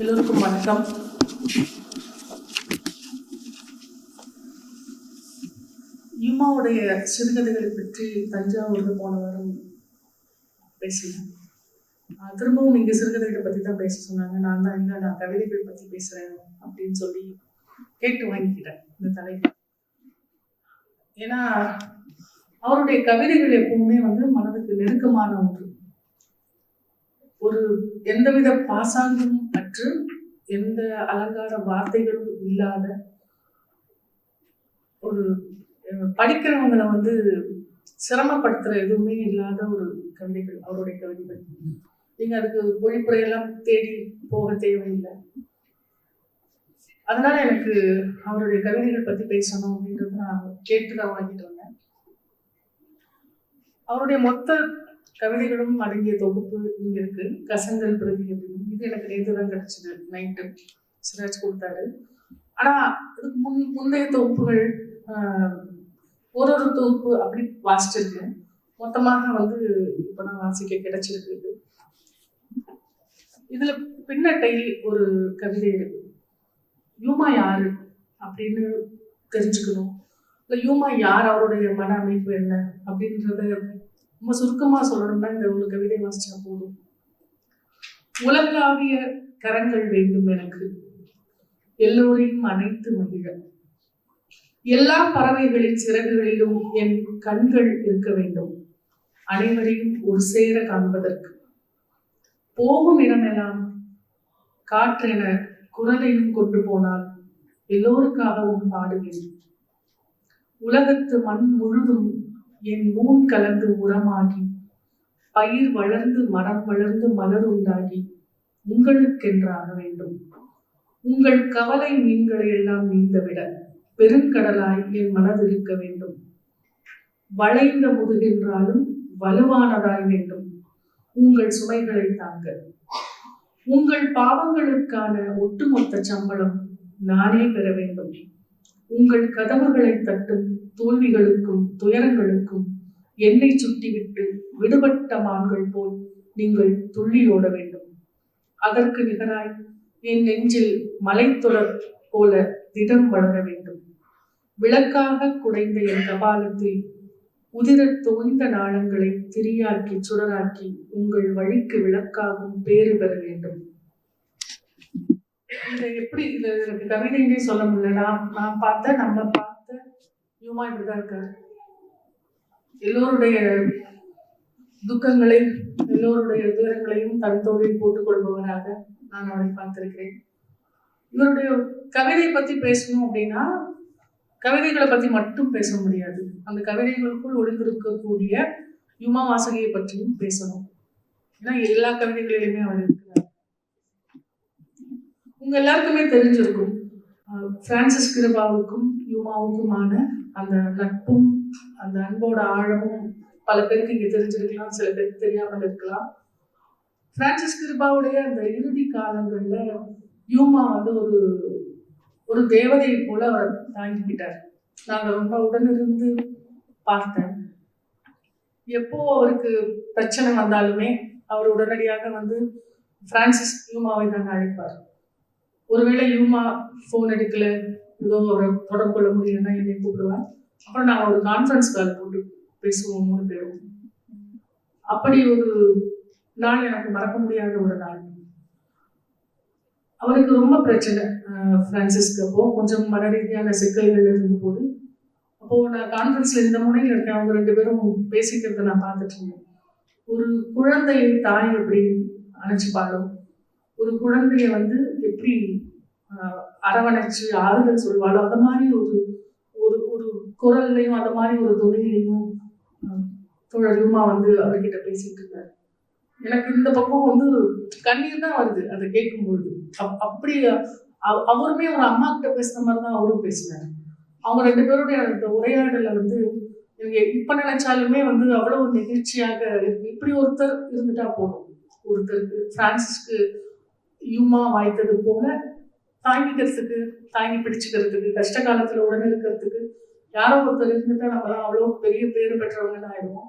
எல்லோருக்கும் வணக்கம். யுமாவுடைய சிறுகதைகளை பற்றி தஞ்சாவூரில் போன வாரம் பேசினேன். திரும்பவும் இங்கே சிறுகதைகளை பற்றி தான் பேச சொன்னாங்க. நான் தான் இல்லை நான் கவிதைகள் பற்றி பேசுகிறேன் அப்படின்னு சொல்லி கேட்டு வாங்கிக்கிட்டேன் இந்த தலைப்பு. ஏன்னா அவருடைய கவிதைகள் எப்பவுமே வந்து மனதுக்கு நெருக்கமான ஒன்று. ஒரு எந்தவித பாசாங்கும் அற்று எந்த அலங்கார வார்த்தைகளும் இல்லாத ஒரு படிக்கிறவங்களை வந்து சிரமப்படுத்துற எதுவுமே இல்லாத ஒரு கவிதைகள் அவருடைய கவிதைகள். நீங்க அதுக்கு பொழிப்புரையெல்லாம் தேடி போக தேவையில்லை. அதனால எனக்கு அவருடைய கவிதைகள் பத்தி பேசணும் அப்படின்றது நான் கேட்டுதான் வாங்கிட்டு வந்தேன். அவருடைய மொத்த கவிதைகளும் அடங்கிய தொகுப்பு இங்க இருக்கு. கசங்கள் பிரதி அப்படின்னு. இது எனக்கு நேற்று தான் கிடைச்சது. நைட்டு சிராஜ் கொடுத்தாரு. ஆனா இதுக்கு முன் முந்தைய தொகுப்புகள் ஒரு ஒரு தொகுப்பு அப்படி வாசிச்சிருக்கேன் மொத்தமாக வந்து இப்போ நான் வாசிக்க கிடைச்சிருக்கு இது. இதுல பின்னட்டையில் ஒரு கவிதை இருக்கு. யூமா யாரு? அப்படின்னு தெரிஞ்சுக்கணும். இல்லை யூமா யார்? அவருடைய மன அமைப்பு என்ன? அப்படின்றத ரொம்ப சுருக்கமாக சொல்லணும்னா இந்த ஒரு கவிதை வாசிச்சா போதும். உலகாவிய கரங்கள் வேண்டும் எனக்கு. எல்லோரையும் அனைத்து மகிழ. எல்லா பறவைகளின் சிறகுகளிலும் என் கண்கள் இருக்க வேண்டும். அனைவரையும் ஒரு சேர காண்பதற்கு. போகும் இடமெல்லாம் காற்றென குரலையும் கொண்டு போனால் எல்லோருக்காகவும் பாடுவேன். உலகத்து மண் முழுதும் என் மூன் கலந்து உரமாகி பயிர் வளர்ந்து மரம் வளர்ந்து மலர் உண்டாகி உங்களுக்கென்றாக வேண்டும். உங்கள் கவலை மீன்களை எல்லாம் நீந்தவிட பெருங்கடலாய் என் மனது இருக்க வேண்டும். வளைந்த முதுகென்றாலும் வலுவானதாய் வேண்டும். உங்கள் சுமைகளை தாங்க. உங்கள் பாவங்களுக்கான ஒட்டுமொத்த சம்பளம் நானே பெற வேண்டும். உங்கள் கதவுகளை தட்டும் தோல்விகளுக்கும் துயரங்களுக்கும் என்னை சுட்டிவிட்டு விடுபட்ட மான்கள் போல் நீங்கள் துள்ளியோட வேண்டும். அதற்கு நிகராய் என் நெஞ்சில் மலைத்தொடர் போல திடம் வளர வேண்டும். விளக்காக குடைந்த என் கபாலத்தில் உதிரத் தோய்ந்த நாளங்களை திரியாக்கி சுடராக்கி உங்கள் வழிக்கு விளக்காகும் பேறு பெற வேண்டும். இதை எப்படி இது எனக்கு கவிதைன்னே சொல்ல முடியல. நான் நான் பார்த்த நம்ம பார்த்த யூமா இப்படிதான் இருக்காரு எல்லோருடைய துக்கங்களை எல்லோருடைய துயரங்களையும் தன் தோழில் போட்டுக் கொள்பவராக நான் அவரை பார்த்திருக்கிறேன். இவருடைய கவிதை பத்தி பேசணும் அப்படின்னா கவிதைகளை பத்தி மட்டும் பேச முடியாது. அந்த கவிதைகளுக்குள் ஒளிந்திருக்கக்கூடிய யுமா வாசகியை பற்றியும் பேசணும். ஏன்னா எல்லா கவிதைகளிலுமே அவர் இருக்கிறார். உங்க எல்லாருக்குமே தெரிஞ்சிருக்கும். பிரான்சிஸ் கிருபாவுக்கும் யூமாவுக்குமான அந்த நட்பும் அந்த அன்போட ஆழமும் பல பேருக்கு இங்கே தெரிஞ்சிருக்கலாம் சில பேருக்கு தெரியாமல் இருக்கலாம். பிரான்சிஸ் கிருபாவுடைய அந்த இறுதி காலங்களில் யூமா வந்து ஒரு ஒரு தேவதை போல அவர் தாங்கிக்கிட்டார் நாங்கள் ரொம்ப உடனிருந்து பார்த்தேன். எப்போ அவருக்கு பிரச்சனை வந்தாலுமே அவர் உடனடியாக வந்து பிரான்சிஸ் யூமாவை தான் அழைப்பார். ஒருவேளை இவமா ஃபோன் எடுக்கல ஏதோ ஒரு தொடர்பு கொள்ள முடியலன்னா என்னை கூப்பிடுவேன் அப்புறம் நாங்கள் ஒரு கான்ஃபரன்ஸ் கால் போட்டு பேசுவோம் மூணு பேரும். அப்படி ஒரு நாள் எனக்கு மறக்க முடியாத ஒரு நாள். அவருக்கு ரொம்ப பிரச்சனை பிரான்சிஸ்க்கு அப்போ. கொஞ்சம் மன ரீதியான சிக்கல்கள் இருந்த போது அப்போ நான் கான்ஃபரன்ஸ்ல இந்த முனையில் இருக்கேன். அவங்க ரெண்டு பேரும் பேசிக்கிறத நான் பார்த்துட்டு இருந்தேன். ஒரு குழந்தையை தாய் எப்படி அணைச்சிப்பாளோ ஒரு குழந்தைய வந்து எப்படி அரவணைச்சு ஆறுதல் சொல்வாளோ அந்த மாதிரி ஒரு ஒரு ஒரு குரல்லையும் அந்த மாதிரி ஒரு துணிலையும் தோழருமா வந்து அவர்கிட்ட பேசிட்டு இருந்தார். எனக்கு இந்த பக்கம் வந்து கண்ணீர் தான் வருது அதை கேட்கும்பொழுது. அப்- அப்படி அவருமே ஒரு அம்மா கிட்ட பேசுற மாதிரி தான் அவரும் பேசினார். அவங்க ரெண்டு பேருடைய அந்த உரையாடலை வந்து இவங்க இப்ப நினைச்சாலுமே வந்து அவ்வளவு நெகிழ்ச்சியாக இருக்கு. இப்படி ஒருத்தர் இருந்துட்டா போதும். ஒருத்தருக்கு பிரான்சிஸ்க்கு யூமா வாய்த்தது போல தாங்கிக்கிறதுக்கு தாங்கி பிடிச்சுக்கிறதுக்கு கஷ்ட காலத்துல உடனே இருக்கிறதுக்கு யாரோ ஒருத்தர் இருந்துட்டா நம்மலாம் அவ்வளோ பெரிய பேர் பெற்றவங்கன்னு ஆயிடுவோம்.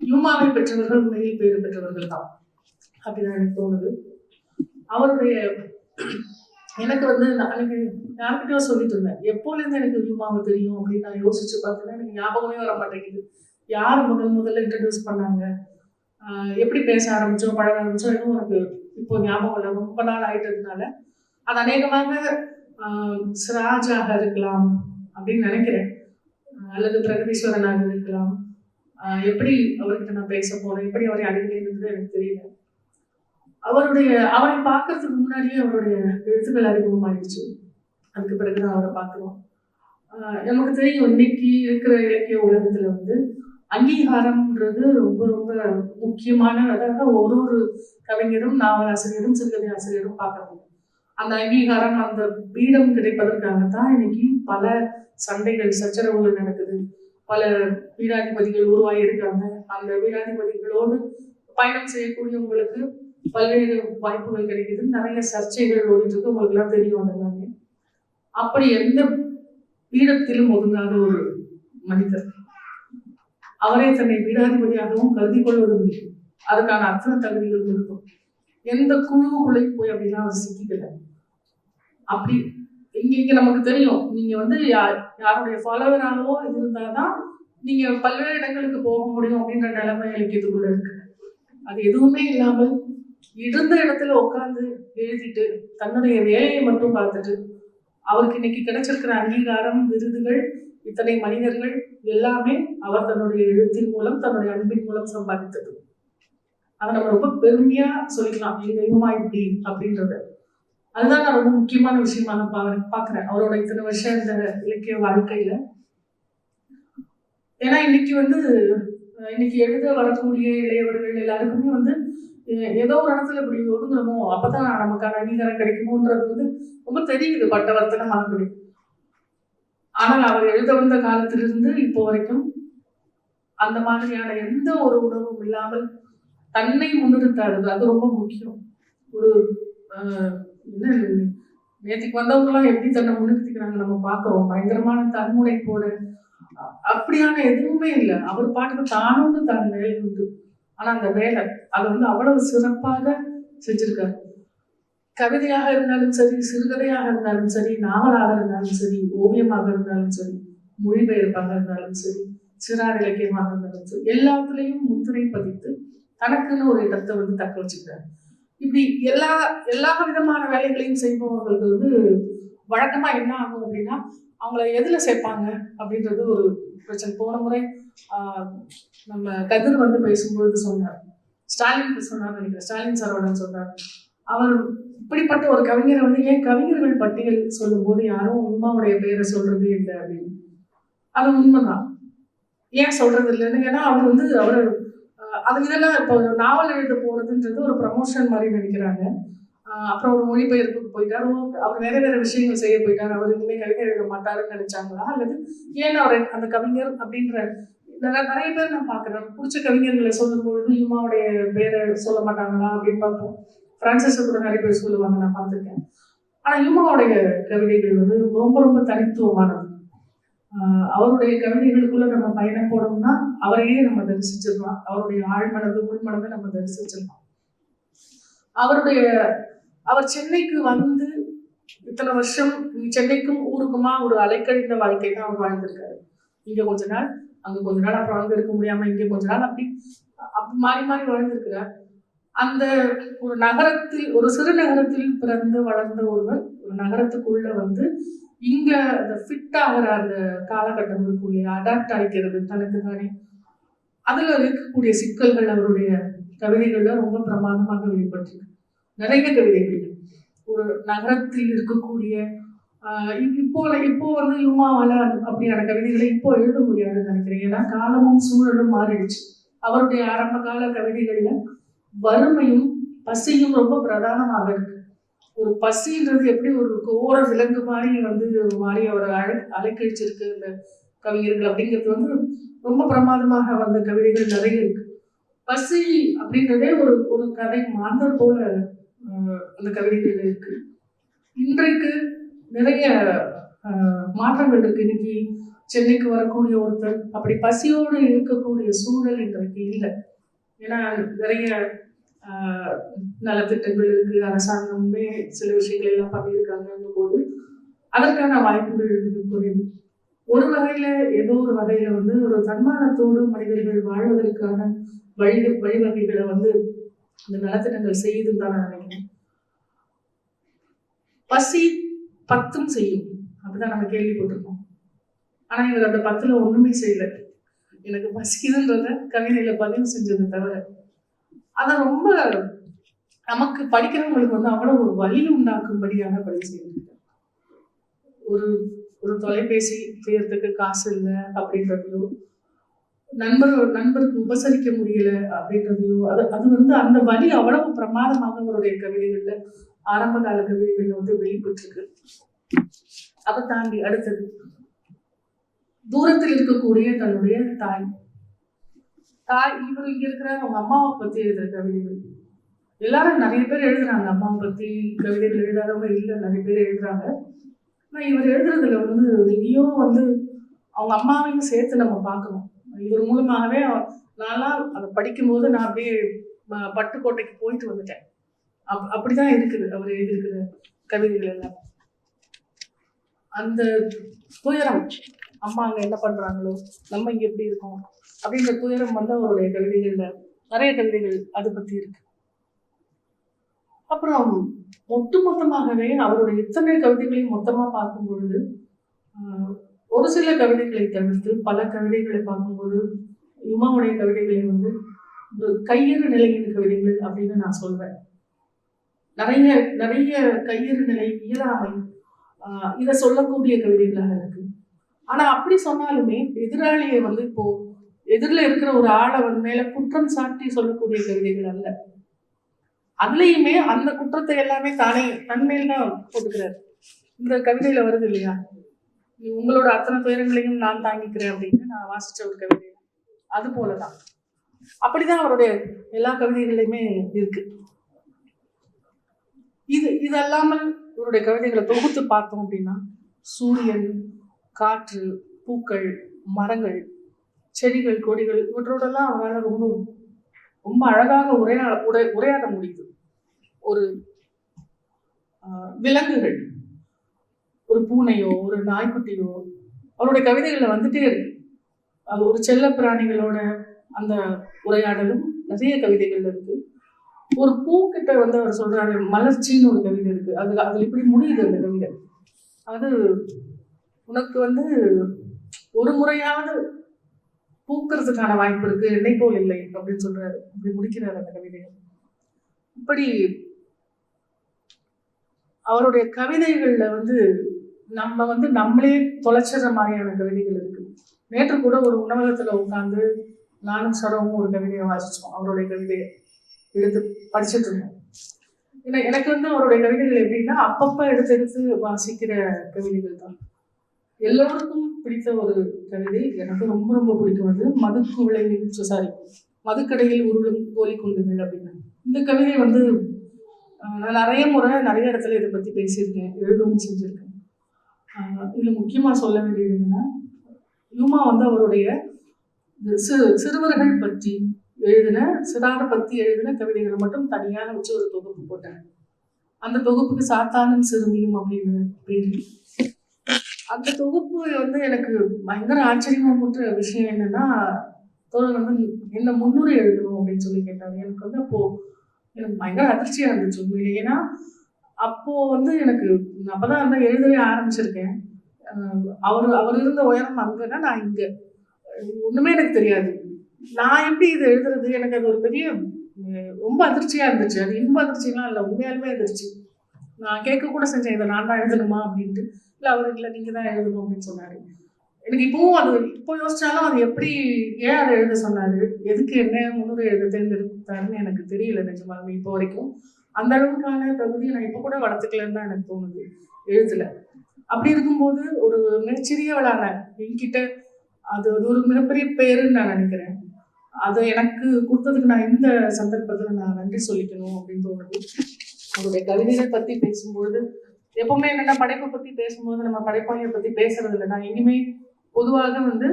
யூமாவை பெற்றவர்கள் உண்மையில் பேர் பெற்றவர்கள் தான். அப்படின்னு எனக்கு தோணுது. அவருடைய எனக்கு வந்து அன்னைக்கு யார்கிட்டயோ சொல்லிட்டு இருந்தேன். எப்போலேருந்து எனக்கு வியூமாவை தெரியும் அப்படின்னு நான் யோசிச்சு பார்த்தேன்னா எனக்கு ஞாபகமே வர மாட்டேங்குது. யார் முதல் முதல்ல இன்ட்ரடியூஸ் பண்ணாங்க? எப்படி பேச ஆரம்பிச்சோம் பழக ஆரம்பிச்சோம் இன்னும் எனக்கு இப்போ ஞாபகம் இல்லை. ரொம்ப நாள் ஆயிட்டதுனால. அது அநேகமாக சிராஜாக இருக்கலாம் அப்படின்னு நினைக்கிறேன். அல்லது பிரகதீஸ்வரனாக இருக்கலாம். எப்படி அவர்கிட்ட நான் பேச போறேன்? எப்படி அவரை அணுகினது எனக்கு தெரியல. அவருடைய அவரை பார்க்கறதுக்கு முன்னாடியே அவருடைய எழுத்துக்கள் அறிமுகமாயிடுச்சு. அதுக்கு பிறகுதான் அவரை பார்க்குறோம். நமக்கு தெரியும் இன்னைக்கு இருக்கிற இலக்கிய உலகத்துல வந்து அங்கீகாரம்ன்றது ரொம்ப ரொம்ப முக்கியமான அதாவது ஒரு ஒரு கவிஞரும் நாவலாசிரியரும் சிறுகதை ஆசிரியரும் பார்க்கறாங்க. அந்த அங்கீகாரம் அந்த பீடம் கிடைப்பதற்காக தான் இன்னைக்கு பல சண்டைகள் சச்சரவுகள் நடக்குது. பல வீடாதிபதிகள் உருவாகியிருக்காங்க. அந்த வீடாதிபதிகளோடு பயணம் செய்யக்கூடியவங்களுக்கு பல்வேறு வாய்ப்புகள் கிடைக்குது. நிறைய சர்ச்சைகள் ஓடிட்டு இருக்கு உங்களுக்கு எல்லாம் தெரியும் அது எல்லாமே அப்படி எந்த பீடத்திலும் ஒதுங்காத ஒரு மனிதர். அவரே தன்னை பீடாதிபதியாகவும் கருதி கொள்வதும் இல்லை. அதுக்கான அத்தனை தகுதிகளும் இருக்கும் எந்த குழுவுக்குள்ளே போய் அப்படிலாம் அவர் சிக்கிக்கல. அப்படி இங்க இங்க நமக்கு தெரியும். நீங்க வந்து யார் யாருடைய ஃபாலோவராகவோ இருந்தாதான் நீங்க பல்வேறு இடங்களுக்கு போக முடியும் அப்படின்ற நிலைமை இலக்கியத்துக்குள்ள இருக்கு. அது எதுவுமே இல்லாமல் இருந்த இடத்துல உட்காந்து எழுதிட்டு தன்னுடைய வேலையை மட்டும் பார்த்துட்டு அவருக்கு இன்னைக்கு கிடைச்சிருக்கிற அங்கீகாரம் விருதுகள் இத்தனை மனிதர்கள் எல்லாமே அவர் தன்னுடைய எழுத்தின் மூலம் தன்னுடைய அன்பின் மூலம் சம்பாதித்தது. அதை நம்ம ரொம்ப பெருமையா சொல்லிக்கலாம். எங்க தெய்வமா இப்படி? அப்படின்றத. அதுதான் நான் ரொம்ப முக்கியமான விஷயமா நான் பாக்குறேன். அவரோட இத்தனை வருஷம் இந்த இலக்கிய வாழ்க்கையில. ஏன்னா இன்னைக்கு வந்து இன்னைக்கு எழுத வரக்கூடிய இளையவர்கள் எல்லாருக்குமே வந்து ஏதோ ஒரு இடத்துல இப்படி ஒதுங்கணுமோ அப்பதான் நமக்கான அங்கீகாரம் கிடைக்குமோன்றது வந்து ரொம்ப தெரியுது. பட்டவர்த்தனமாகவே ஆனால் அவர் எழுத வந்த காலத்திலிருந்து இப்போ வரைக்கும் அந்த மாதிரியான எந்த ஒரு உணர்வும் இல்லாமல் தன்னை முன்னிறுத்தாரு அது ரொம்ப முக்கியம். ஒரு என்ன நேற்றுக்கு வந்தவங்களாம் எப்படி தன்னை முன்னிறுத்திக்கிறாங்க நம்ம பார்க்குறோம். பயங்கரமான தன்முனைப்போட அ- அப்படியான எதுவுமே இல்லை. அவர் பாட்டுக்கு தானும் தான் வேலை உண்டு ஆனால் அந்த வேலை அதை வந்து அவ்வளவு சிறப்பாக செஞ்சிருக்காரு. கவிதையாக இருந்தாலும் சரி சிறுகதையாக இருந்தாலும் சரி நாவலாக இருந்தாலும் சரி ஓவியமாக இருந்தாலும் சரி மொழிபெயர்ப்பாக இருந்தாலும் சரி சிறார் இலக்கியமாக இருந்தாலும் சரி எல்லாத்துலேயும் முத்திரை பதித்து தனக்குன்னு ஒரு இடத்தை வந்து தக்க வச்சுக்கிறார். இப்படி எல்லா எல்லா விதமான வேலைகளையும் செய்பவர்களுக்கு வந்து வழக்கமாக என்ன ஆகும் அப்படின்னா அவங்கள எதில் சேர்ப்பாங்க அப்படின்றது ஒரு பிரச்சனை. போன முறை நம்ம கதிர் வந்து பேசும்பொழுது சொன்னார். ஸ்டாலின் சொன்னார் நினைக்கிறேன். ஸ்டாலின் சரவணன் சொன்னார். அவர் இப்படிப்பட்ட ஒரு கவிஞரை வந்து ஏன் கவிஞர்கள் பட்டியல் சொல்லும்போது யாரும் உமாவுடைய பெயரை சொல்றது இல்லை அப்படின்னு? அது உண்மைதான். ஏன் சொல்றது இல்லைன்னு ஏன்னா அவர் வந்து அவர் அது இதெல்லாம் இப்போ நாவல் எழுத போறதுன்றது ஒரு ப்ரமோஷன் மாதிரி நினைக்கிறாங்க. அப்புறம் ஒரு மொழிபெயர்ப்புக்கு போயிட்டார். அவர் வேற வேற விஷயங்கள் செய்ய போயிட்டார். அவர் இனிமே கவிஞர் எழுத மாட்டாருன்னு நினைச்சாங்களா? அல்லது ஏன் அவர் அந்த கவிஞர் அப்படின்ற நிறைய நிறைய பேர் நான் பார்க்குறேன். பிடிச்ச கவிஞர்களை சொல்லும் பொழுது யுமாவுடைய பேரை சொல்ல மாட்டாங்களா? அப்படின்னு பார்ப்போம். பிரான்சிஸ் கூட நிறைய பேர் சொல்லுவாங்க நான் பார்த்துருக்கேன். ஆனால் யுமாவுடைய கவிதைகள் வந்து ரொம்ப ரொம்ப தனித்துவமானது. அவருடைய கவிதைகளுக்குள்ள நம்ம பயணம் போனோம்னா அவரையே நம்ம தரிசிச்சிடலாம். அவருடைய ஆழ்மனது உள்மனதை நம்ம தரிசிச்சிடலாம். அவருடைய அவர் சென்னைக்கு வந்து இத்தனை வருஷம் சென்னைக்கும் ஊருக்குமா ஒரு அலைக்கழிந்த வாழ்க்கை தான் அவர் வாழ்ந்திருக்காரு. இங்க கொஞ்ச நாள் அங்க கொஞ்ச நாள் அப்புறம் அங்க இருக்க முடியாம இங்க கொஞ்ச நாள் அப்படி அப்படி மாறி மாறி வாழ்ந்திருக்கிறார். அந்த ஒரு நகரத்தில் ஒரு சிறு நகரத்தில் பிறந்து வளர்ந்த ஒருவர் ஒரு நகரத்துக்குள்ள வந்து இங்க அந்த ஃபிட் ஆகிற அந்த காலகட்டம் இருக்கும் இல்லையா அடாப்ட் ஆகிக்கிறது தனக்கு தானே அதுல இருக்கக்கூடிய சிக்கல்கள் அவருடைய கவிதைகள்ல ரொம்ப பிரமாதமாக வெளிப்பட்டிருக்கு. நிறைய கவிதைகள். ஒரு நகரத்தில் இருக்கக்கூடிய இப்போ இப்போ வந்து இம்மாவால அப்படியான கவிதைகளை இப்போ எழுத முடியாதுன்னு நினைக்கிறேன். ஏன்னா காலமும் சூழலும் மாறிடுச்சு. அவருடைய ஆரம்ப கால கவிதைகள்ல வறுமையும் பசியும் ரொம்ப பிரதானமாக இருக்கு. ஒரு பசின்றது எப்படி ஒரு கோர விலங்கு மாதிரி வந்து மாறி அவரை அழை அலைக்கழிச்சிருக்கு இந்த கவிஞர்கள் அப்படிங்கிறது வந்து ரொம்ப பிரமாதமாக வந்த கவிதைகள் நிறைய இருக்கு. பசி அப்படின்றதே ஒரு ஒரு கதை மாந்தர் போல அந்த கவிதைகள் இருக்கு. இன்றைக்கு நிறைய மாற்றங்கள் இருக்கு. இன்னைக்கு சென்னைக்கு வரக்கூடிய ஒருத்தர் அப்படி பசியோடு இருக்கக்கூடிய சூழல் இன்றைக்கு இல்லை. ஏன்னா நிறைய நலத்திட்டங்கள் இருக்கு அரசாங்கமே சில விஷயங்கள் எல்லாம் பண்ணியிருக்காங்க போது அதற்கான வாய்ப்புகள் மிக குறைவு. ஒரு வகையில ஏதோ ஒரு வகையில வந்து ஒரு தன்மானத்தோடு மனிதர்கள் வாழ்வதற்கான வழி வழிவகைகளை வந்து இந்த நலத்திட்டங்கள் செய்யுதுன்னு தான் நான் நினைக்கிறேன். பசி பத்தும் செய்யும். அப்படிதான் நம்ம கேள்விப்பட்டிருக்கோம். ஆனா இவர் அந்த பத்துல ஒண்ணுமே செய்யலை. எனக்கு பசிக்குதுன்றத கவிதையில பதிவு செஞ்சதை தவிர அதை ரொம்ப நமக்கு படிக்கிறவங்களுக்கு வந்து அவ்வளவு ஒரு வழி உண்டாக்கும்படியான பதிவு செய்திருக்காரு ஒரு ஒரு தொலைபேசி செய்யறதுக்கு காசு இல்லை அப்படின்றதையோ நண்பர் நண்பருக்கு உபசரிக்க முடியல அப்படின்றதையோ அது அது வந்து அந்த வழி அவ்வளவு பிரமாதமாக அவருடைய கவிதைகள்ல ஆரம்ப கால கவிதைகள்ல வந்து வெளிப்பட்டிருக்கு. அதை தாண்டி அடுத்தது தூரத்தில் இருக்கக்கூடிய தன்னுடைய தாய். தாய் இவர் இங்க இருக்கிற அவங்க அம்மாவை பத்தி எழுதுற கவிதைகள். எல்லாரும் நிறைய பேர் எழுதுறாங்க அம்மாவை பத்தி கவிதைகள் எழுதாதவங்க இல்லை நிறைய பேர் எழுதுறாங்க. ஆனா இவர் எழுதுறதுல வந்து எங்கேயோ வந்து அவங்க அம்மாவையும் சேர்த்து நம்ம பார்க்கணும். இவர் மூலமாகவே நான்லாம் அதை படிக்கும்போது நான் அப்படியே பட்டுக்கோட்டைக்கு போயிட்டு வந்துட்டேன். அப் அப்படிதான் இருக்குது அவர் எழுதியிருக்கிற கவிதைகள் எல்லாம். அந்த துயரம். அம்மா அங்கே என்ன பண்ணுறாங்களோ நம்ம இங்கே எப்படி இருக்கோம்? அப்படின்ற துயரம் வந்து அவருடைய கவிதைகளில் நிறைய கவிதைகள் அது பற்றி இருக்கு. அப்புறம் ஒட்டு மொத்தமாகவே அவருடைய இத்தனை கவிதைகளையும் மொத்தமாக பார்க்கும் பொழுது ஒரு சில கவிதைகளை தவிர்த்து பல கவிதைகளை பார்க்கும்போது உமாவுடைய கவிதைகளை வந்து ஒரு கையறு நிலையின் கவிதைகள் அப்படின்னு நான் சொல்வேன் நிறைய நிறைய கையறு நிலை இயலாமை இதை சொல்லக்கூடிய கவிதைகளாக இருக்கு. ஆனா அப்படி சொன்னாலுமே எதிராளியை வந்து இப்போ எதிரில் இருக்கிற ஒரு ஆளை வந்து மேல குற்றம் சாட்டி சொல்லக்கூடிய கவிதைகள் அல்ல. அதுலயுமே அந்த குற்றத்தை எல்லாமே தானே தன்மையில் தான் போட்டுக்கிறார் இந்த கவிதையில வருது இல்லையா? உங்களோட அத்தனை துயரங்களையும் நான் தாங்கிக்கிறேன் அப்படின்னு நான் வாசிச்ச ஒரு கவிதை. அது போலதான். அப்படிதான் அவருடைய எல்லா கவிதைகளையுமே இருக்கு. இது இது அல்லாமல் இவருடைய கவிதைகளை தொகுத்து பார்த்தோம் அப்படின்னா சூரியன் காற்று பூக்கள் மரங்கள் செடிகள் கொடிகள் இவற்றோடெல்லாம் அவரால் ரொம்ப ரொம்ப அழகாக உரையா உரை உரையாட முடியுது. ஒரு விலங்குகள். ஒரு பூனையோ ஒரு நாய்க்குட்டியோ அவருடைய கவிதைகளில் வந்துட்டே இருக்கு. அது ஒரு செல்ல பிராணிகளோட அந்த உரையாடலும் நிறைய கவிதைகள் இருக்கு. ஒரு பூக்கிட்ட வந்து அவர் சொல்றாரு மலர்ச்சின்னு ஒரு கவிதை இருக்கு. அது அதில் இப்படி முடியுது அந்த கவிதை. அது உனக்கு வந்து ஒரு முறையாவது பூக்கிறதுக்கான வாய்ப்பு இருக்கு என்னை போல் இல்லை அப்படின்னு சொல்றாரு. அப்படி முடிக்கிறார் அந்த கவிதையை. இப்படி அவருடைய கவிதைகள்ல வந்து நம்ம வந்து நம்மளே தொலைச்சிடுற மாதிரியான கவிதைகள் இருக்கு. நேற்று கூட ஒரு உணவகத்துல உட்காந்து நானும் சரவும் ஒரு கவிதையை வாசிச்சோம் அவருடைய கவிதையை எடுத்து படிச்சுட்டு இருந்தோம். ஏன்னா எனக்கு வந்து அவருடைய கவிதைகள் எப்படின்னா அப்பப்ப எடுத்து எடுத்து வாசிக்கிற கவிதைகள் தான். எல்லோருக்கும் பிடித்த ஒரு கவிதை. எனக்கு ரொம்ப ரொம்ப பிடிக்கும் அது மதுக்கு விளைவில் சாரி மதுக்கடையில் உருளும் கோழி குண்டுகள் அப்படின்னு. இந்த கவிதை வந்து நான் நிறைய முறை நிறைய இடத்துல இதை பற்றி பேசியிருக்கேன் எழுதவும் செஞ்சுருக்கேன். இதில் முக்கியமாக சொல்ல வேண்டியது என்னன்னா யூமா வந்து அவருடைய இந்த சிறு சிறுவர்கள் பற்றி எழுதின சிறாரை பற்றி எழுதின கவிதைகளை மட்டும் தனியாக வச்சு ஒரு தொகுப்பு போட்டாங்க. அந்த தொகுப்புக்கு சாத்தானும் சிறுமியும் அப்படின்னு பேர் அந்த தொகுப்பு வந்து எனக்கு பயங்கர ஆச்சரியமா போட்ட விஷயம் என்னன்னா தோழர் வந்து என்ன முன்னுரை எழுதணும் அப்படின்னு சொல்லி கேட்டாரு. எனக்கு வந்து அப்போ எனக்கு பயங்கர அதிர்ச்சியா இருந்துச்சு உண்மையிலே. ஏன்னா அப்போ வந்து எனக்கு நான் அப்பதான் எழுதவே ஆரம்பிச்சிருக்கேன். அவர் அவர் இருந்த உயரம் அங்கன்னா நான் இங்க. ஒண்ணுமே எனக்கு தெரியாது. நான் எப்படி இது எழுதுறது? எனக்கு அது ஒரு பெரிய ரொம்ப அதிர்ச்சியா இருந்துச்சு. அது இன்ப அதிர்ச்சியெல்லாம் இல்லை உண்மையாலுமே அதிர்ச்சி. நான் கேட்க கூட செஞ்சேன் இதை நான் தான் எழுதணுமா? அப்படின்ட்டு. இல்லை அவர் இல்லை நீங்கள் தான் எழுதணும் அப்படின்னு சொன்னார். எனக்கு இப்போவும் அது இப்போ யோசிச்சாலும் அது எப்படி ஏன் அதை எழுத சொன்னார்? எதுக்கு என்ன முன்னுரை எழுத தேர்ந்தெடுத்தாருன்னு எனக்கு தெரியல நிஜமாலுமே. இப்போ வரைக்கும் அந்த அளவுக்கான தகுதியை நான் இப்போ கூட வளர்த்துக்கலன்னு தான் எனக்கு தோணுது எழுத்துல. அப்படி இருக்கும்போது ஒரு மிகச்சிறியவளான என்கிட்ட அது அது ஒரு மிகப்பெரிய பேருன்னு நான் நினைக்கிறேன். அதை எனக்கு கொடுத்ததுக்கு நான் இந்த சந்தர்ப்பத்தில் நான் நன்றி சொல்லிக்கணும் அப்படின்னு தோணுது. அவருடைய கவிதைகள் பற்றி பேசும்பொழுது எப்பவுமே என்னென்ன படைப்பை பற்றி பேசும்போது நம்ம படைப்பாளியை பற்றி பேசுறது இல்லை. நான் இனிமே பொதுவாக வந்து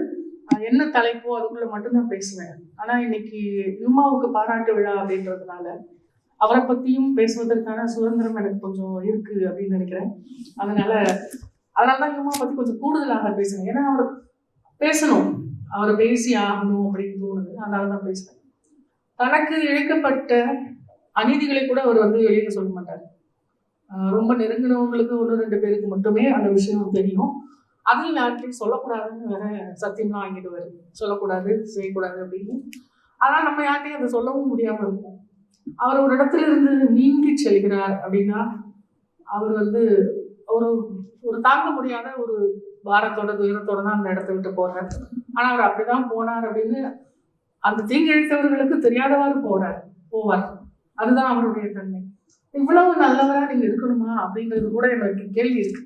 என்ன தலைப்போ அதுக்குள்ள மட்டும்தான் பேசுவேன். ஆனா இன்னைக்கு யுமாவுக்கு பாராட்டு விழா அப்படின்றதுனால அவரை பத்தியும் பேசுவதற்கான சுதந்திரம் எனக்கு கொஞ்சம் இருக்கு அப்படின்னு நினைக்கிறேன். அதனால அதனால தான் யுமா பத்தி கொஞ்சம் கூடுதலாக பேசுவேன். ஏன்னா அவர் பேசணும். அவரை பேசி ஆகணும் அப்படின்னு தோணுது. அதனால தான் பேசுகிறேன் தனக்கு இழைக்கப்பட்ட அநீதிகளை கூட அவர் வந்து வெளியில சொல்ல மாட்டார். ரொம்ப நெருங்கினவங்களுக்கு ஒன்று ரெண்டு பேருக்கு மட்டுமே அந்த விஷயம் தெரியும். அதையும் யார்கிட்டையும் சொல்லக்கூடாதுன்னு வேற சத்தியம்லாம் வாங்கிட்டு வருது. சொல்லக்கூடாது செய்யக்கூடாது அப்படின்னு. ஆனால் நம்ம யார்கிட்டையும் அதை சொல்லவும் முடியாமல் இருக்கும். அவர் ஒரு இடத்துல இருந்து நீங்கி செல்கிறார் அப்படின்னா அவர் வந்து ஒரு ஒரு தாங்க முடியாத ஒரு பாரத்தோட துயரத்தோட தான் அந்த இடத்த விட்டு போறார். ஆனா அவர் அப்படிதான் போனார் அப்படின்னு அந்த தீங்கிழைத்தவர்களுக்கு தெரியாதவாறு போறார் போவார். அதுதான் அவருடைய தன்மை. இவ்வளவு நல்லவராக நீங்கள் இருக்கணுமா அப்படிங்கிறது கூட எனக்கு கேள்வி இருக்கு.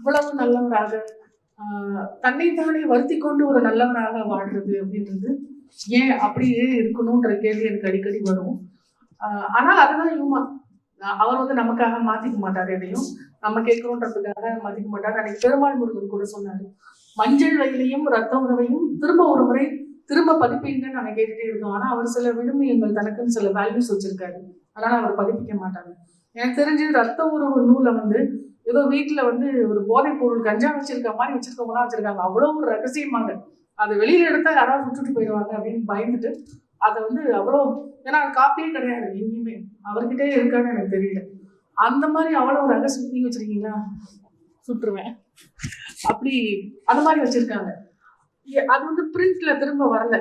இவ்வளவு நல்லவராக தன்னைத்தானே வருத்தி கொண்டு ஒரு நல்லவராக வாழ்றது அப்படின்றது ஏன் அப்படியே இருக்கணும்ன்ற கேள்வி எனக்கு அடிக்கடி வரும். ஆனால் அதுதான் யூமா அவர் வந்து நமக்காக மாத்திக்க மாட்டார் எதையும். நம்ம கேட்கணுன்றதுக்காக மாத்திக்க மாட்டார். அன்னைக்கு பெருமாள் முருகன் கூட சொன்னாரு மஞ்சள் வயலையும் ரத்த உறவையும் திரும்ப ஒரு முறை திரும்ப பதிப்பீங்கன்னு நாங்கள் கேட்டுட்டே இருக்கோம். ஆனால் அவர் சில விழுமியங்கள் தனக்குன்னு சில வேல்யூஸ் வச்சிருக்காரு. அதனால அவர் பதிப்பிக்க மாட்டாங்க எனக்கு தெரிஞ்சு ரத்த உறவு நூலை வந்து ஏதோ வீட்டில் வந்து ஒரு போதைப் பொருள் கஞ்சா வச்சிருக்க மாதிரி வச்சிருக்கவங்களாம் வச்சிருக்காங்க. அவ்வளோ ஒரு ரகசியமாக அதை. வெளியில் எடுத்தால் யாராவது விட்டுட்டு போயிடுவாங்க அப்படின்னு பயந்துட்டு அதை வந்து அவ்வளோ ஏன்னா காப்பியே கிடையாது எங்கேயுமே. அவர்கிட்டே இருக்கான்னு எனக்கு தெரியல. அந்த மாதிரி அவ்வளோ ரகசியம் நீங்கள் வச்சிருக்கீங்களா? சுட்டுருவேன் அப்படி அந்த மாதிரி வச்சிருக்காங்க. அது வந்து பிரிண்ட்ல திரும்ப வரல.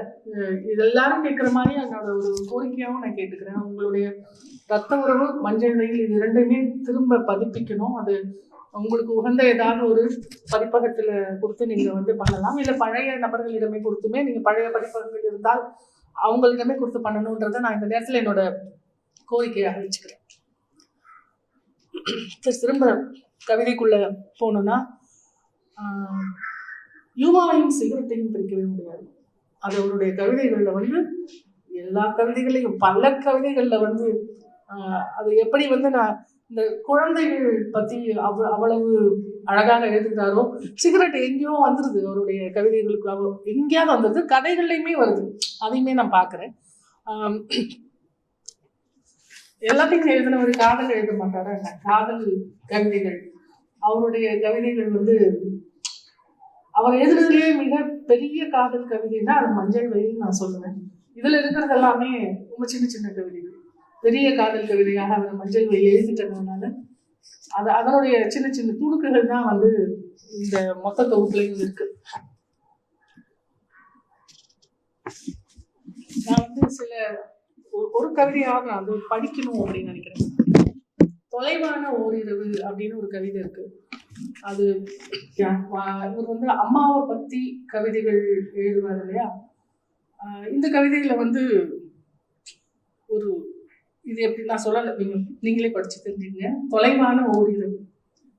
இது எல்லாரும் கேட்குற மாதிரி என்னோட ஒரு கோரிக்கையாகவும் நான் கேட்டுக்கிறேன். உங்களுடைய ரத்த உறவு மஞ்சள் வெயில் இது இரண்டுமே திரும்ப பதிப்பிக்கணும். அது உங்களுக்கு உகந்த ஏதாவது ஒரு பதிப்பகத்துல கொடுத்து நீங்க வந்து பண்ணலாம். இல்லை பழைய நபர்களிடமே கொடுத்துமே நீங்க பழைய பதிப்பகங்கள் இருந்தால் அவங்களிடமே கொடுத்து பண்ணணுன்றதை நான் இந்த நேரத்துல என்னோட கோரிக்கையாக வச்சுக்கிறேன் திரும்ப கவிதைக்குள்ள ஆஹ், யூமாவையும் சிகரெட்டையும் பிரிக்கவே முடியாது. அது அவருடைய கவிதைகளில் வந்து எல்லா கவிதைகளையும் பல கவிதைகளில் வந்து அது எப்படி வந்து நான் இந்த குழந்தைகள் பற்றி அவ் அவ்வளவு அழகாக எழுதுகிறாரோ சிகரெட் எங்கேயோ வந்துடுது அவருடைய கவிதைகளுக்கு. அவ- எங்கேயாவது வந்துடுது கதைகள்லையுமே வருது. அதையுமே நான் பார்க்குறேன் எல்லாத்தையும் எழுதின ஒரு காதல் எழுத மாட்டாரா காதல் கவிதைகள். அவருடைய கவிதைகள் வந்து அவர் எழுதுறதுலேயே மிக பெரிய காதல் கவிதைன்னா அது மஞ்சள் வெயில் நான் சொல்லுவேன். இதில் இருக்கிறது எல்லாமே ரொம்ப சின்ன சின்ன கவிதைகள். பெரிய காதல் கவிதையாக அவர் மஞ்சள் வெயில் எழுதிட்டதுனால அது அதனுடைய சின்ன சின்ன துணுக்குகள் தான் வந்து இந்த மொத்த தொகுப்புலையும் இருக்கு. நான் வந்து சில ஒரு- ஒரு கவிதையாவது நான் வந்து படிக்கணும் அப்படின்னு நினைக்கிறேன். தொலைவான ஓரிரவு அப்படின்னு ஒரு கவிதை இருக்கு. அது இவர் வந்து அம்மாவை பத்தி கவிதைகள் எழுதுவார் இல்லையா? இந்த கவிதையில வந்து ஒரு இது எப்படி நான் சொல்லலை நீங்களே படிச்சு தெரிஞ்சுங்க தொலைவான ஓரிரவு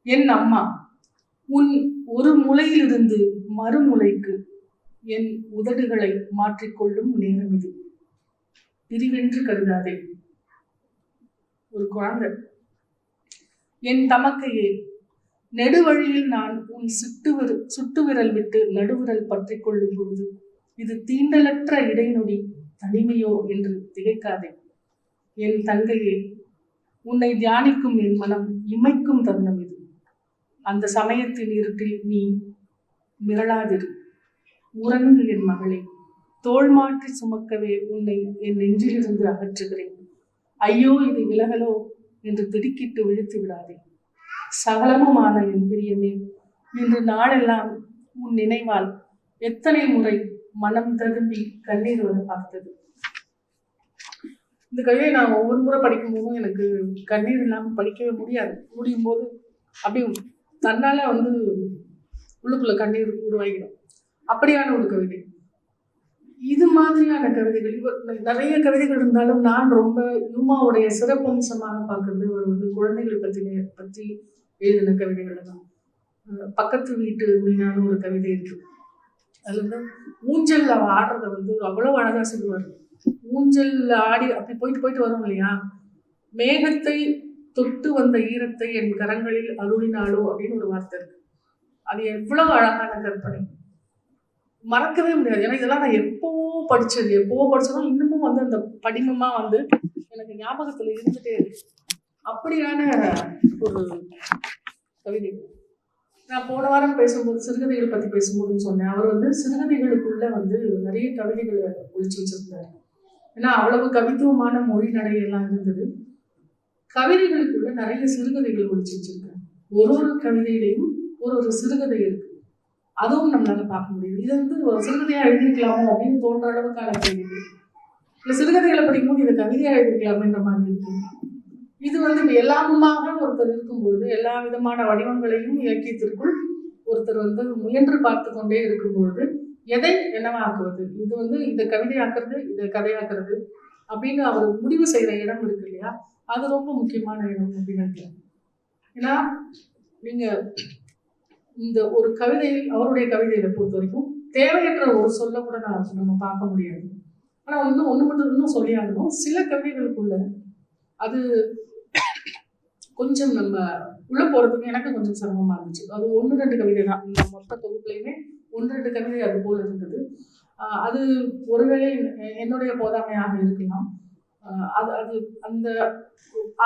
என் அம்மா உன் ஒரு முலையிலிருந்து மறுமுலைக்கு என் உதடுகளை மாற்றிக்கொள்ளும் நேரம் இது. பிரிவென்று கருதாதே. ஒரு குழந்தை. என் தமக்கையே நெடுவழியில் நான் உன் சுட்டு விர விட்டு நடுவிரல் பற்றி கொள்ளும் பொழுது இது தீண்டலற்ற இடைநொடி தனிமையோ என்று திகைக்காதே. என் தங்கையே உன்னை தியானிக்கும் என் மனம் இமைக்கும் தருணம் இது. அந்த சமயத்தின் இருட்டில் நீ மிரளாதிரு. உறங்கு என் மகளே தோள் மாற்றி சுமக்கவே உன்னை என் நெஞ்சிலிருந்து அகற்றுகிறேன். ஐயோ இது விலகலோ என்று திடுக்கிட்டு விழுத்து விடாதே. சகலமுமான என் பிரியமே. இன்று நாளெல்லாம் உன் நினைவால் எத்தனை முறை மனம் ததும்பி கண்ணீர் வர பார்த்தது. இந்த கவிதையை நான் ஒவ்வொரு முறை படிக்கும்போதும் எனக்கு கண்ணீர் இல்லாமல் படிக்கவே முடியாது. முடியும் போது அப்படியே தன்னால வந்து உள்ளுக்குள்ள கண்ணீர் உருவாகிடும். அப்படியான ஒரு கவிதை. இது மாதிரியான கவிதைகள் இவர் நிறைய கவிதைகள் இருந்தாலும் நான் ரொம்ப யூமாவுடைய சிறப்பம்சமாக பார்க்கறது ஒரு வந்து குழந்தைகள் பற்றின பற்றி எழுதின கவிதைகள் தான் பக்கத்து வீட்டு மீனான ஒரு கவிதை இருக்கு. அதில் வந்து ஊஞ்சலில் அவ ஆடுறத வந்து அவ்வளோ அழகாக சொல்லுவார். ஊஞ்சலில் ஆடி அப்படி போயிட்டு போயிட்டு வரும் இல்லையா? மேகத்தை தொட்டு வந்த ஈரத்தை என் கரங்களில் அருளினாலோ அப்படின்னு ஒரு வார்த்தை இருக்கு. அது எவ்வளவு அழகான கற்பனை. மறக்கவே முடியாது. ஏன்னா இதெல்லாம் நான் எப்போவோ படித்தது எப்போவோ படித்ததும் இன்னமும் வந்து அந்த படிமமாக வந்து எனக்கு ஞாபகத்தில் இருந்துகிட்டே இருக்கு. அப்படியான ஒரு கவிதை நான் போன வாரம் பேசும்போது சிறுகதைகள் பத்தி பேசும்போதுன்னு சொன்னேன். அவர் வந்து சிறுகதைகளுக்குள்ள வந்து நிறைய கவிதைகளை ஒழிச்சு வச்சிருந்தார். ஏன்னா அவ்வளவு கவித்துவமான மொழி நடையெல்லாம் இருந்தது. கவிதைகளுக்குள்ள நிறைய சிறுகதைகள் ஒழிச்சு வச்சிருக்காரு ஒரு ஒரு கவிதையிலையும் ஒரு ஒரு சிறுகதை இருக்கு. அதுவும் நம்மளால பார்க்க முடியுது. இது வந்து ஒரு சிறுகதையா எழுதிருக்கலாமோ அப்படின்னு தோன்ற அளவுக்கான கேள்வி இல்லை சிறுகதைகளை படிக்கும்போது இதை கவிதையா எழுதிருக்கலாமேன்ற மாதிரி இருக்கு. இது வந்து எல்லாமுமாக ஒருத்தர் இருக்கும் பொழுது எல்லா விதமான வடிவங்களையும் இலக்கியத்திற்குள் ஒருத்தர் வந்து முயன்று பார்த்து கொண்டே இருக்கும் பொழுது எதை என்னவாக்குவது? இது வந்து இதை கவிதையாக்குறது இதை கதையாக்குறது அப்படின்னு அவர் முடிவு செய்கிற இடம் இருக்கு இல்லையா? அது ரொம்ப முக்கியமான இடம் அப்படின்னு நினைக்கிறேன். ஏன்னா நீங்கள் இந்த ஒரு கவிதை அவருடைய கவிதையை பொறுத்த வரைக்கும் தேவையற்ற ஒரு சொல்ல கூட நான் நம்ம பார்க்க முடியாது. ஆனால் இன்னும் ஒன்று மட்டும் இன்னும் சொல்லி ஆகணும் சில கவிதைகளுக்குள்ள அது கொஞ்சம் நம்ம உள்ள போறதுக்கு எனக்கு கொஞ்சம் சிரமமா இருந்துச்சு. அது ஒன்று ரெண்டு கவிதை தான். இந்த மொத்த தொகுப்புலையுமே ஒன்று ரெண்டு கவிதை அது போல இருந்தது. அது ஒருவேளை என்னுடைய போதாமையாக இருக்கலாம். அது அது அந்த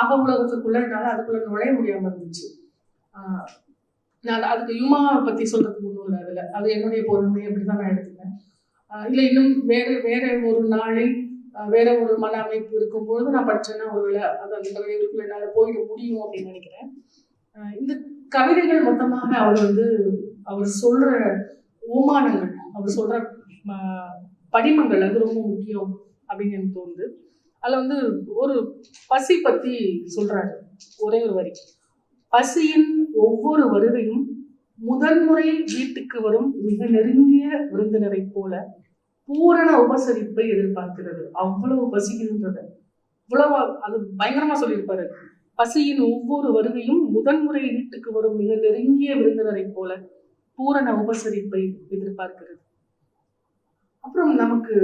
அக உலகத்துக்குள்ளே என்னால் அதுக்குள்ள நுழைய முடியாம இருந்துச்சு. நான் அதுக்கு யுமாவை பத்தி சொல்றதுக்கு ஒன்றும் இல்லை அதுல. அது என்னுடைய போதாமை அப்படிதான் நான் எடுத்துக்கிறேன் இல்லை இன்னும் வேற வேற ஒரு நாளில் வேற ஒரு மன அமைப்பு இருக்கும்பொழுது நான் படித்தேன்னா ஒருவேளை அது அந்த கவிதைகளுக்குள்ள என்னால் போயிட முடியும் அப்படின்னு நினைக்கிறேன். இந்த கவிதைகள் மொத்தமாக அவர் வந்து அவர் சொல்ற ஓமானங்கள் அவர் சொல்ற படிமங்கள் அது ரொம்ப முக்கியம் அப்படின்னு எனக்கு தோணுது. அதில் வந்து ஒரு பசி பற்றி சொல்கிறாரு ஒரே ஒரு வரி. பசியின் ஒவ்வொரு வருகையும் முதன்முறை வீட்டுக்கு வரும் மிக நெருங்கிய விருந்தினரை போல பூரண உபசரிப்பை எதிர்பார்க்கிறது. அவ்வளவு பசிக்கின்றது. இவ்வளவு அது பயங்கரமா சொல்லியிருப்பாரு. பசியின் ஒவ்வொரு வருகையும் முதன்முறை வீட்டுக்கு வரும் மிக நெருங்கிய விருந்தினரை போல பூரண உபசரிப்பை எதிர்பார்க்கிறது. அப்புறம் நமக்கு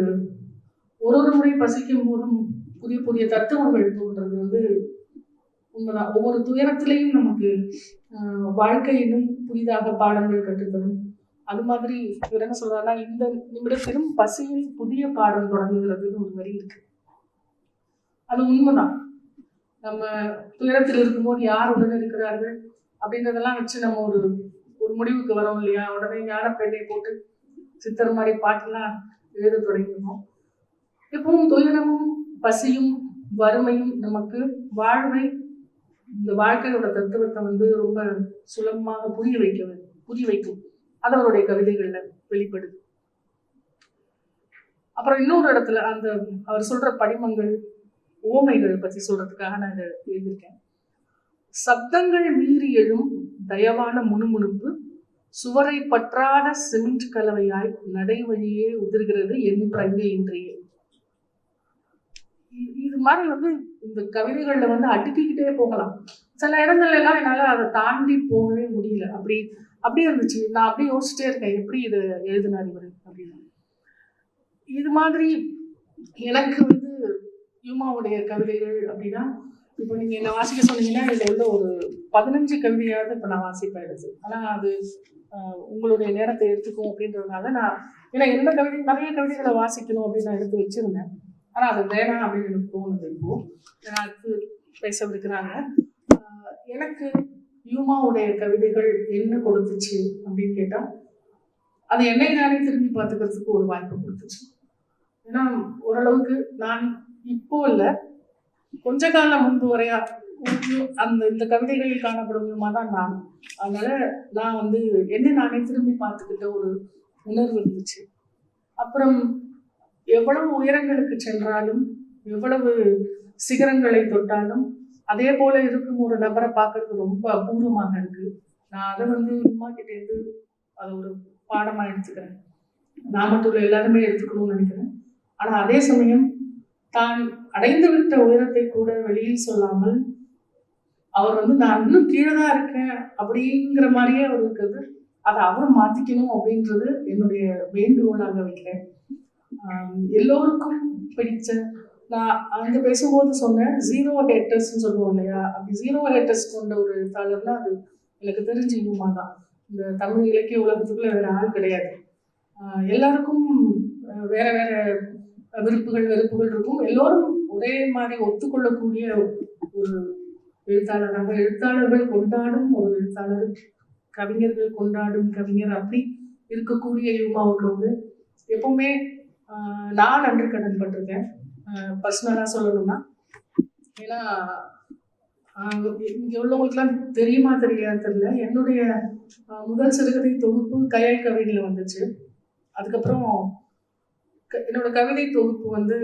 ஒரு ஒரு முறை பசிக்கும் போதும் புதிய புதிய தத்துவங்கள் தோன்றது வந்து உண்மைதான் ஒவ்வொரு துயரத்திலையும் நமக்கு ஆஹ், வாழ்க்கை இன்னும் புதிதாக பாடங்கள் கற்றுத்தரும். அது மாதிரி இவர் என்ன சொல்றாருன்னா இந்த நிமிடத்திலும் பசியில் புதிய பாடம் தொடங்குகிறதுன்னு ஒரு வரி இருக்கு. அது உண்மைதான். நம்ம துயரத்தில் இருக்கும்போது யார் உடனே இருக்கிறார்கள் அப்படின்றதெல்லாம் வச்சு நம்ம ஒரு ஒரு முடிவுக்கு வரோம் இல்லையா? உடனே ஞான பெண்ணை போட்டு சித்தர் மாதிரி பாட்டெல்லாம் எழுத தொடங்கினோம். எப்பவும் துயரமும் பசியும் வறுமையும் நமக்கு வாழ்வை இந்த வாழ்க்கையோட தத்துவத்தை வந்து ரொம்ப சுலபமாக புரிய வைக்க புரிய வைக்கும். அது அவருடைய கவிதைகள்ல வெளிப்படுது. அப்புறம் இன்னொரு இடத்துல அந்த அவர் சொல்ற படிமங்கள் ஓமைகள் பத்தி சொல்றதுக்காக நான் இதை எழுதியிருக்கேன். சப்தங்கள் மீறி எழும் தயவான முணுமுணுப்பு சுவரை பற்றாத சிமெண்ட் கலவையாய் நடை வழியே உதிர்கிறது என்றங்கே இன்றையே. இன்றைய இது மாதிரி வந்து இந்த கவிதைகள்ல வந்து அடுக்கிக்கிட்டே போகலாம். சில இடங்கள்ல எல்லாம் என்னால அதை தாண்டி போகவே முடியல. அப்படி அப்படியே இருந்துச்சு. நான் அப்படியே யோசிச்சுட்டே இருக்கேன் எப்படி இதை எழுதினார் இவர் அப்படின்னு. இது மாதிரி எனக்கு வந்து யுமாவுடைய கவிதைகள் அப்படின்னா இப்போ நீங்கள் என்ன வாசிக்க சொன்னீங்கன்னா இதில் உள்ள ஒரு பதினஞ்சு கவிதையாவது இப்போ நான் வாசிப்பேன் எடுத்து ஆனால் அது உங்களுடைய நேரத்தை எடுத்துக்கும் அப்படின்றதுனால நான் ஏன்னா எந்த கவிதை நிறைய கவிதைகளை வாசிக்கணும் அப்படின்னு நான் எடுத்து வச்சிருந்தேன். ஆனால் அது வேணாம் அப்படின்னு எனக்கு தோணுது இப்போ. எனக்கு அடுத்து பேசவிருக்கிறாங்க. எனக்கு யூமாவுடைய கவிதைகள் என்ன கொடுத்துச்சு அப்படின்னு கேட்டா அது என்னை நானே திரும்பி பார்த்துக்கிறதுக்கு ஒரு வாய்ப்பு கொடுத்துச்சு. ஏன்னா ஓரளவுக்கு நான் இப்போ இல்லை கொஞ்ச காலம் முன்பு வரையா அந்த இந்த கவிதைகளில் காணப்படும் விதமாக தான் நான். அதனால நான் வந்து என்னை நானே திரும்பி பார்த்துக்கிட்ட ஒரு உணர்வு இருந்துச்சு. அப்புறம் எவ்வளவு உயரங்களுக்கு சென்றாலும் எவ்வளவு சிகரங்களை தொட்டாலும் அதே போல இருக்கும் ஒரு நபரை பார்க்கறது ரொம்ப அபூர்வமாக இருக்கு. நான் அதை வந்து அம்மா கிட்டேருந்து அதை ஒரு பாடமாக எடுத்துக்கிறேன். நான் மட்டும் இல்லை எல்லாருமே எடுத்துக்கணும்னு நினைக்கிறேன். ஆனால் அதே சமயம் தான் அடைந்து விட்ட உயரத்தை கூட வெளியில் சொல்லாமல் அவர் வந்து நான் இன்னும் கீழே தான் இருக்கேன் அப்படிங்கிற மாதிரியே அவர் இருக்குது அதை அவர் மாற்றிக்கணும் அப்படின்றது என்னுடைய வேண்டுகோளாக வைக்கிறேன். எல்லோருக்கும் பிடிச்ச நான் அங்கே பேசும்போது சொன்னேன் ஜீரோ ஹேட்டர்ஸ்ன்னு சொல்லுவோம் இல்லையா? அப்படி ஜீரோ ஹேட்டர்ஸ் கொண்ட ஒரு எழுத்தாளர்னா அது எனக்கு தெரிஞ்ச யூமா தான் இந்த தமிழ் இலக்கிய உலகத்துக்குள்ள வேற ஆள் கிடையாது. எல்லாருக்கும் வேற வேற விருப்புகள் வெறுப்புகள் இருக்கும். எல்லோரும் ஒரே மாதிரி ஒத்துக்கொள்ளக்கூடிய ஒரு எழுத்தாளராக எழுத்தாளர்கள் கொண்டாடும் ஒரு எழுத்தாளர் கவிஞர்கள் கொண்டாடும் கவிஞர் அப்படி இருக்கக்கூடிய யுமாவுக்கு வந்து. எப்பவுமே நான் நன்றி கடன் பட்டிருக்கேன். பர்சனலாக சொல்லணும்னா ஏன்னா இங்கே உள்ளவங்களுக்குலாம் தெரியுமா தெரியாது தெரியல. என்னுடைய முதல் சிறுகதை தொகுப்பு கையல் கவிதையில் வந்துச்சு. அதுக்கப்புறம் க- என்னோட கவிதை தொகுப்பு வந்து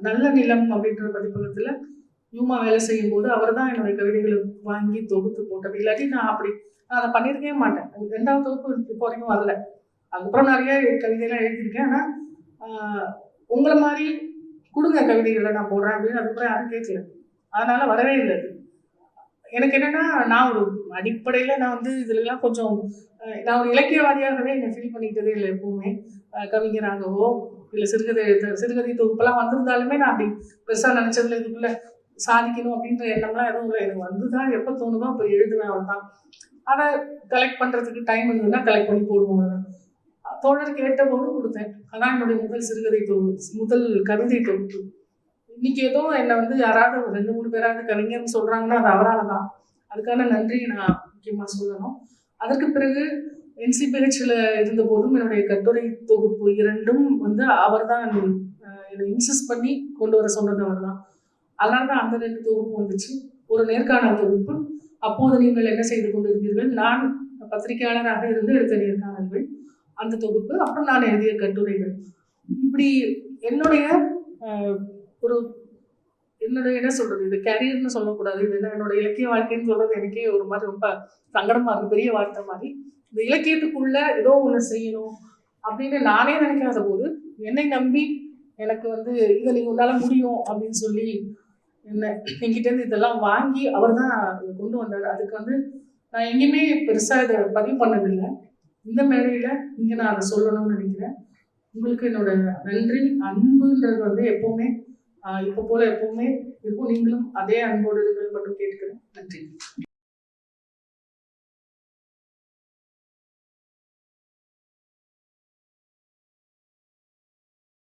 நல்ல நிலம் அப்படின்ற பதிப்பகத்தில் யூமா வேலை செய்யும் போது அவர் தான் என்னுடைய கவிதைகளை வாங்கி தொகுத்து போட்டது. இல்லாட்டி நான் அப்படி நான் அதை பண்ணியிருக்கவே மாட்டேன். ரெண்டாவது தொகுப்பு இப்போ வரைக்கும் வரல. அதுக்கப்புறம் நிறைய கவிதையெல்லாம் எழுதியிருக்கேன். ஆனால் உங்களை மாதிரி கொடுங்க கவிதைகளை நான் போடுறேன் அப்படின்னு அதுக்கப்புறம் யாரும் கேட்கல. அதனால வரவே இல்லை அது. எனக்கு என்னன்னா நான் ஒரு அடிப்படையில் நான் வந்து இதுலலாம் கொஞ்சம் நான் ஒரு இலக்கியவாதியாகவே என்னை ஃபீல் பண்ணிக்கிட்டதே இல்லை எப்பவுமே. கவிஞராகவோ இல்லை சிறுகதை எழுத சிறுகதை தொகுப்பெல்லாம் வந்திருந்தாலுமே நான் அப்படி பெருசாக நினச்சதுல இதுக்குள்ள சாதிக்கணும் அப்படின்ற எண்ணம்லாம் எதுவும் இல்லை. எனக்கு வந்துதான் எப்போ தோணுதோ அப்போ எழுதுவேன் தான் அதை கலெக்ட் பண்ணுறதுக்கு டைம் இருந்ததுன்னா கலெக்ட் பண்ணி போடுவோம் தோழர் கேட்டபோது கொடுத்தேன். அதான் என்னுடைய முதல் சிறுகதை தொகுப்பு முதல் கவிதை தொகுப்பு இன்னைக்கு ஏதோ என்னை வந்து யாராவது ஒரு ரெண்டு மூணு பேராவது கவிஞர்னு சொல்றாங்கன்னா அது அவரால் தான் அதுக்கான நன்றி நான் முக்கியமாக சொல்லணும். அதற்கு பிறகு என்சிபிஹெச்சில் இருந்த போதும் என்னுடைய கட்டுரை தொகுப்பு இரண்டும் வந்து அவர் தான் என்னை இன்சிஸ்ட் பண்ணி கொண்டு வர சொன்னது அவர் தான் அதனால தான் அந்த ரெண்டு தொகுப்பு வந்துச்சு. ஒரு நேர்காணல் தொகுப்பு. அப்போது நீங்கள் என்ன செய்து கொண்டிருந்தீர்கள்? நான் பத்திரிகையாளராக இருந்து எடுத்த நேர்காணல்கள். அந்த தொகுப்பு. அப்புறம் நான் எழுதிய கட்டுரைகள். இப்படி என்னுடைய ஒரு என்னுடைய என்ன சொல்றது? இது கேரியர்னு சொல்லக்கூடாது. இது என்ன என்னோட இலக்கிய வாழ்க்கைன்னு சொல்றது எனக்கே ஒரு மாதிரி ரொம்ப சங்கடமா இருக்கு. பெரிய வார்த்தை மாதிரி. இந்த இலக்கியத்துக்குள்ள ஏதோ ஒன்று செய்யணும் அப்படின்னு நானே நினைக்காத போது என்னை நம்பி எனக்கு வந்து இதை நீங்க உன்னால முடியும் அப்படின்னு சொல்லி என்ன என்கிட்ட இருந்து இதெல்லாம் வாங்கி அவர் தான் கொண்டு வந்தார். அதுக்கு வந்து நான் எங்கேயுமே பெருசா இதை பதிவு பண்ணதில்லை. இந்த மேடையில இங்க நான் அதை சொல்லணும்னு நினைக்கிறேன். உங்களுக்கு என்னோட நன்றி அன்புன்றது வந்து எப்பவுமே இப்போ போல எப்பவுமே இருக்கும். நீங்களும் அதே அன்போடு இருங்கள் மட்டும் கேட்டுக்கிறேன். நன்றி.